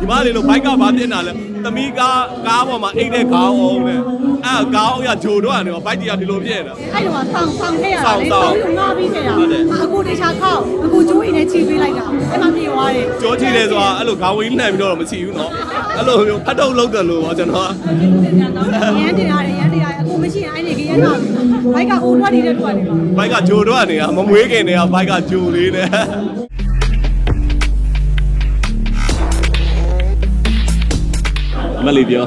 ဒီမလေးလို့ဘိုက်ကဘာတင်တာလဲသမီးကားကားပေါ်မှာအိတ်တဲ့ခေါင်းအောင်နဲ့အဲ့ခေါင်းအောင်ရဂျိုတော့ကနေဘိုက်တရားဒီလိုဖြစ်နေတာအဲ့တော့ဆောင်ဆောင်ခဲ့ရတာလေဆောင်လို့ငါပြီးခဲ့တာအခုတေချာခောက်အခုကျိုးအိမ်နဲ့ချီပေးလိုက်တာအဲ့မှာပြေသွားတယ်ကျိုးချီတယ်ဆိုတာအဲ့လိုခေါင်းဝင်းလှန်ပြီးတော့မချီဘူးနော်အဲ့လိုမျိုးဖတ်ထုတ်လုပ်တယ်လို့ပါကျွန်တော်ကရန်တရားရန်တရားအခုမရှိရင်အဲ့ဒီကရန်တော့ဘိုက်ကဟိုတော့ဒီတဲ့တော့နေပါဘိုက်ကဂျိုတော့နေရမမွေးခင်နေရဘိုက်ကဂျိုလေးနဲ့ မလေးပြော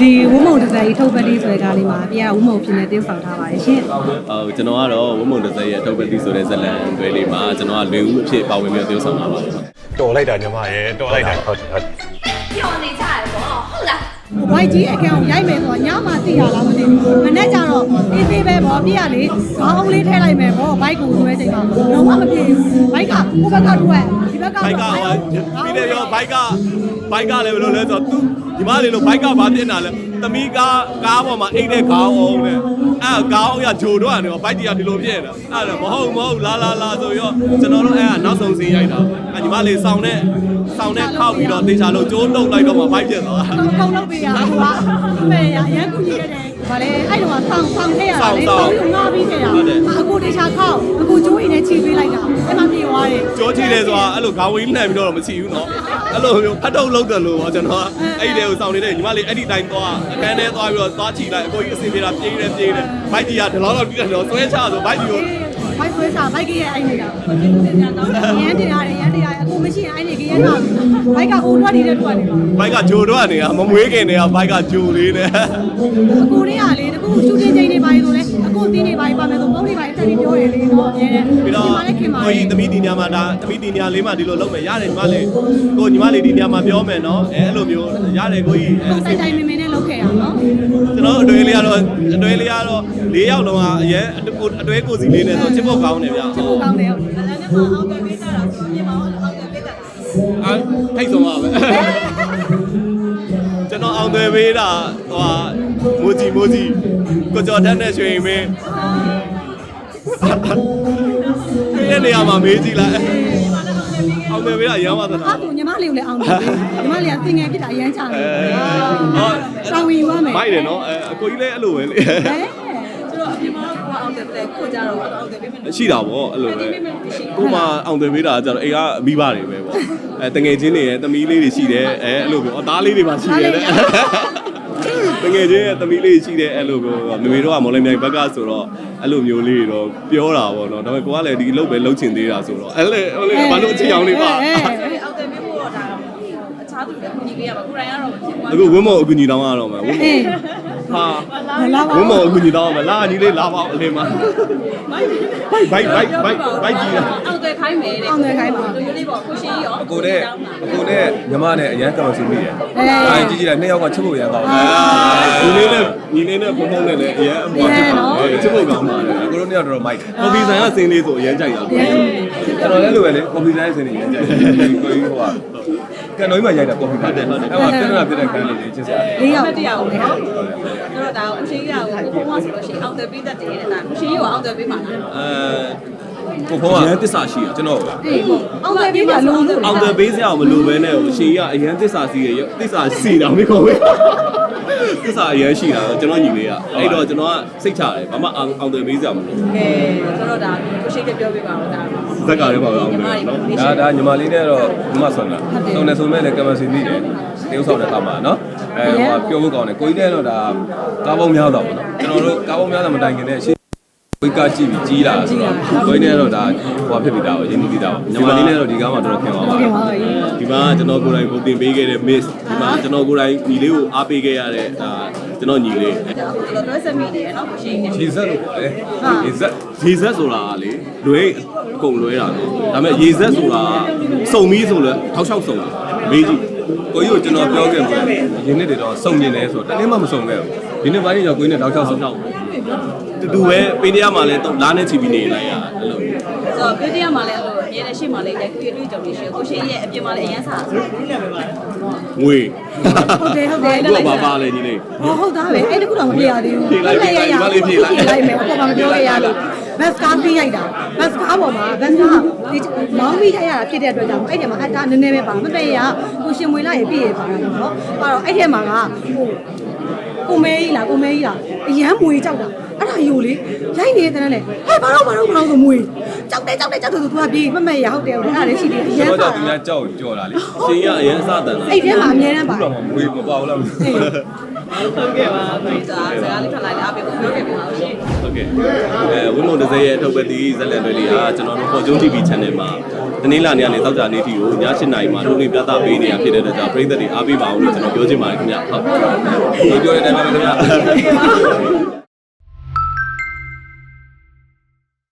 ဒီဝုံမုံတစ်စက်ကြီးထုတ်ပတ်လေးဆိုတဲ့ကားလေးမှာပြရဝုံမုံဖြစ်နေတင်းဆောင်ထားပါတယ်ရှင်အော်ကျွန်တော်ကတော့ဝုံမုံတစ်စက်ရဲ့ထုတ်ပတိဆိုတဲ့ဇလန်တွဲလေးမှာကျွန်တော်ကလွေဦးအဖြစ်ပါဝင်ပြီးတော့ပြောဆောင်တာပါတော်လိုက်တာညီမရဲ့တော်လိုက်တာဟုတ်တယ်ဟုတ်တယ်ပျော်နေကြရပေါ့ဟုတ်လားဝိုက်ကြီးအကံကိုရိုက်မယ်ဆိုတော့ညမှသိရလားမသိဘူးမနေ့ကျတော့အေးသေးပဲဗောပြရလေခေါင်းလေးထည့်လိုက်မယ်ဗောဘိုက်ကိုဆွဲချိန်မှာလုံးဝမပြေဘူးဘိုက်ကဟိုဘက်ကတွေ့ဒီဘက်ကဘိုက်ကဟိုပြီးတယ်ပြောဘိုက်က ဘိုက်ကလည်းဘယ်လိုလဲဆိုတော့သူဒီမလေးလို့ဘိုက်ကဘာတင်တာလဲသမီးကားကားပေါ်မှာအိတ်တဲ့ခေါင်းအောင်နဲ့အဲခေါင်းအောင်ရဂျိုတော့နေတော့ဘိုက်တီကဒီလိုဖြစ်နေတာအဲ့ဒါမဟုတ်မဟုတ်လာလာလာဆိုရောကျွန်တော်တို့အဲနောက်ဆုံးစီးရိုက်တာအဲညီမလေးစောင်းနဲ့စောင်းနဲ့ခောက်ပြီးတော့တေချာလို့ကျိုးတုံလိုက်တော့မှဘိုက်ဖြစ်သွားတော့ကုန်လုပ်ပေးရဟိုကမဲရရန်ကူကြီးရတယ်ဗာလေအဲ့တော့ဆောင်းဆောင်းခဲ့ရတာလေဆောသုံးင်းလူငါပြီးခဲ့တာ လိုဂါဝေးနှံ့ပြီးတော့မရှိဘူးနော်အဲ့လိုမျိုးဖတ်တော့လောက်တယ်လို့ပေါ့ကျွန်တော်အဲ့ဒီတဲကိုစောင့်နေတဲ့ညီမလေးအဲ့ဒီတိုင်းသွားအခန်းထဲသွားပြီးတော့သွားချီလိုက်အကိုကြီးအစင်ပြေတာပြေးတယ်ပြေးတယ်ဘိုက်ကြီးကဒီလောက်လောက်တိတယ်တော့ဆွဲချဆိုဘိုက်ကြီးကိုဘိုက်ဆွဲချဘိုက်ကြီးရဲ့အိုင်နေတာရန်တင်ရတယ်ရန်တင်ရတယ်အခုမရှိရင်အိုင်နေကြရတော့ဘိုက်ကဟိုထွက်နေတဲ့ထွက်နေပါဘိုက်ကဂျိုထွက်နေတာမမွေးခင်တည်းကဘိုက်ကဂျိုလေးနဲ့အကိုလေးကလေတကူရှူတင်ချိန်နေပါလေဆိုလဲ အကိုတင်းနေပါပါမယ်ဆိုပုံးနေပါတက်ပြီးပြောတယ်လေနော်အများနဲ့ပြီးတော့ဒီမှာလည်းခင်ပါကိုကြီးသမီးဒီညမှာဒါသမီးဒီညလေးမှာဒီလိုလုပ်မယ်ရတယ်ညီမလေးကိုညီမလေးဒီညမှာပြောမယ်နော်အဲအဲ့လိုမျိုးရတယ်ကိုကြီးတော့တိုက်တိုင်းမင်းမင်းနဲ့လုပ်ခဲ့ရနော်ကျွန်တော်အတွဲလေးကတော့အတွဲလေးကတော့၄ယောက်လုံးကအရင်အတွဲကိုစီလေးနဲ့ဆိုချစ်ဖို့ကောင်းတယ်ဗျာချစ်ဖို့ကောင်းတယ်ဟုတ်တယ်အဲထိတ်ဆုံးပါပဲကျွန်တော် အောင်သွယ်ပေးတာဟိုဟာမိုးကြီးမိုးကြီးကိုကျော်တန်းနဲ့ရွှေရင်မင်းဒီနေရာမှာမေးကြည့်လိုက်အောင်သွယ်ပေးတာရမ်းပါသလားအခုညီမလေးကိုလည်းအောင်တယ်ညီမလေးကသင်ငယ်ဖြစ်တာအရန်ချတယ်အဲဟောဆောင်းဝင်သွားမယ်မိုက်တယ်နော်အဲအကိုကြီးလည်းအဲ့လိုပဲလေ ဟဲ့ရှိတာဗောအဲ့လိုပဲကိုမှအောင်သွယ်ပေးတာကျတော့အိမ်ကမိဘတွေပဲဗောအဲတငယ်ချင်းတွေရဲ့သမီးလေးတွေရှိတယ်အဲအဲ့လိုမျိုးအသားလေးတွေပါရှိတယ်တဲ့တငယ်ချင်းရဲ့သမီးလေးရှိတယ်အဲ့လိုမျိုးမမေတို့ကမော်လမြိုင်ဘက်ကဆိုတော့အဲ့လိုမျိုးလေးတွေတော့ပြောတာဗောနော်ဒါပေမဲ့ကိုကလည်းဒီအလုပ်ပဲလုပ်ချင်သေးတာဆိုတော့အဲ့လေဟိုလေဘာလို့အချစ်အောင်လေးပါအောက်တယ်ပြဖို့တော့ဒါအခြားသူတွေညီပေးရမှာကိုရိုင်းကတော့ဖြစ်သွားအခုဝင်းမော်အကူညီတောင်းရတော့မှာဝင်းမော်အေး ဟာမလာပါဝင်းမော်အကူညီတောင်းရမှာလာညီလေးလာပါအလင်းမှာဘိုက်ဘိုက်ဘိုက်ဘိုက်ဘိုက်ကြီးလားအောက်တယ်ခိုင်းမယ်တဲ့အောင်တယ်ခိုင်းပါလူမျိုးလေးပေါ့ကိုရှိရောအကိုနဲ့အကိုနဲ့ညီမနဲ့အရန်ကမစီမိတယ်အေးအဲကြည့်ကြည့်လိုက်နှစ်ယောက်ကချစ်ဖို့ရန်ကောင်းတယ်ဒီလေးနဲ့ညီလေးနဲ့ဖုံဖုံနဲ့လည်းအရင်အပေါ်ဖြစ်ပါတယ်ချစ်ဖို့ကောင်းပါတယ်အကိုတို့နှစ်ယောက်တော်တော်မိုက်တယ်ကော်ဖီဆိုင်ကစင်းလေးဆိုအရင်ကြိုက်တာပေါ့ကျွန်တော်လည်းလိုပဲလေကော်ဖီဆိုင်စင်းနေရန်ကြိုက်တယ်ကိုကြီးဟိုက ကန်တော်ကြီးမှရိုက်တာကော်ဖီပါတယ်ဟုတ်တယ်အဲ့မှာပြဿနာပြတဲ့ခန်းလေးချစ်စရာလေးယောက်မတရားဘူးလေဟုတ်တော့ဒါကိုရှိရကိုကိုပုံမှန်ဆိုလို့ရှိရင်အောက်တယ်ပေးတတ်တယ်တဲ့ဒါကိုရှိရကိုအောက်တယ်ပေးပါလားအဲ ကိုဖုန်းကအရင်တစ္ဆာရှိရကျွန်တော်အေးအောင်တယ်ပြီးပါလုံးလို့အောင်တယ်ပေးစရာမလိုပဲနဲ့အရှင်ကြီးကအရင်တစ္ဆာစီရတစ္ဆာစီတာမခေါ်ဘူးတစ္ဆာအရင်ရှိတာကျွန်တော်ညီလေးကအဲ့တော့ကျွန်တော်ကစိတ်ချတယ်ဘာမှအောင်တယ်ပေးစရာမလိုကဲဆိုတော့ဒါကိုရှိပြောပေးပါဦးဒါဇက်ကလည်းပါအောင်တယ်နော်ဒါဒါညီမလေးနဲ့တော့ညီမဆုံးတာဆုံးနေဆုံးမဲ့လည်းကမစီမိတယ်တရုပ်ဆောင်တဲ့အခါမှာနော်အဲဟိုပြောဖို့ကောင်းတယ်ကိုကြီးနဲ့တော့ဒါကားပေါင်းများတော့ပေါ့နော်ကျွန်တော်တို့ကားပေါင်းများတာမတိုင်ခင်နဲ့ရှ င်းဝိကကြည့်ပြီးကြီးလာဆိုတော့ကိုကြီးနဲ့တော့ဒါဟိုဖြစ်ပြီးသားပေါ့ရင်းနှီးပြီးသားပေါ့ညီမလေးနဲ့တော့ဒီကားမှာတော်တော်ခင်ပါပါဟုတ်ကဲ့ပါအေးဒီမှာကျွန်တော်ကိုယ်တိုင်ကိုတင်ပေးခဲ့တဲ့ miss ဒီမှာကျွန်တော်ကိုယ်တိုင်ညီလေးကိုအားပေးခဲ့ရတဲ့ဒါကျွန်တော်ညီလေးဒါကိုတော့တွဲဆက်မိနေရနော်ကိုရှိနေခြေဆက်လို့ပေါ့လေခြေဆက်ရေဇက်ဆိုတာကလေလွဲအကုန်လွဲတာနော်ဒါပေမဲ့ရေဇက်ဆိုတာစုံပြီးဆိုလဲထောက်လျှောက်စုံတယ်မေးကြည့်ကိုကြီးကိုကျွန်တော်ပြောခဲ့မှာရင်းနှစ်တွေတော့စုံနေတယ်ဆိုတော့တနေ့မှမစုံခဲ့ဘူးဒီနေ့ပိုင်းကျကိုကြီးနဲ့တောက်ချောက်စုံထောက် တူတူပဲပေးတရားမှာလဲတော့လားနဲ့ချီပြီးနေလိုက်ရအဲ့လိုဆိုတော့ပြည်တရားမှာလည်းအဲ့လိုအရင်နဲ့ရှေ့မှာလည်းကိုရတွေ့ကြုံနေရှိကိုရှိရဲ့အပြင်မှာလည်းအရင်စားဆိုငွေဟုတ်တယ်ဟုတ်တယ်သူကဘာပါလဲညီလေးဟောဟုတ်သားပဲအဲ့တခုတော့မပြရသေးဘူးဖြေလိုက်ဖြေလိုက်ညီမလေးဖြေလိုက်ဖြေလိုက်မယ်အပေါ်မှာမပြောရရလို့ဘတ်ကားသိရိုက်တာဘတ်ကားပေါ်မှာဘတ်ကားဒီမောင်းပြီးထိုက်ရတာဖြစ်တဲ့အတွက်ကြောင့်အဲ့ဒီမှာအတားနည်းနည်းပဲပါမတည့်ရကိုရှင်မွေလာရေပြည့်ရပါတာပေါ့နော်ပါတော့အဲ့ဒီမှာကဟိုကိုမဲကြီးလားကိုမဲကြီးလားအရန်မွေကြောက်တာ အဲ့ဒါယူလေရိုက်နေတဲ့နဲ့ဟဲ့ဘာလို့ဘာလို့ဘာလို့ဆိုမွေကြောက်တယ်ကြောက်တယ်ကြောက်တယ်ဆိုသူကပြေးမမဲ့ရဟုတ်တယ်အဲ့ဒါလည်းရှိတယ်အရန်တော့ပါသူများကြောက်ကြော်တာလေရှင်ရအရင်အစတန်တာအဲ့ဒီမှာအများတန်းပါဘူးတော့မွေးမပေါ့လားမသိဘူးဟုတ်ကဲ့ပါဒီစားစကားလေးထွက်လိုက်တယ်အပြင်ကိုပြောခဲ့ပြီပါရှင် ဟုတ်ကဲ့အဲဝင်းမုံတစ်စက်ရဲ့အထုပ်ပဲတီးဇက်လက်တွေလေးဟာကျွန်တော်တို့ Fortune TV Channel မှာတနင်္လာနေ့ကနေသောကြာနေ့ထိကိုည7:00နာရီမှာလုံးဝပြသပေးနေတာဖြစ်တဲ့အတွက်ကြောင့်ပရိသတ်တွေအားပေးပါအောင်လို့ကျွန်တော်ပြောချင်ပါတယ်ခင်ဗျဟုတ်ပြောတဲ့အတိုင်းပါပဲခင်ဗျာ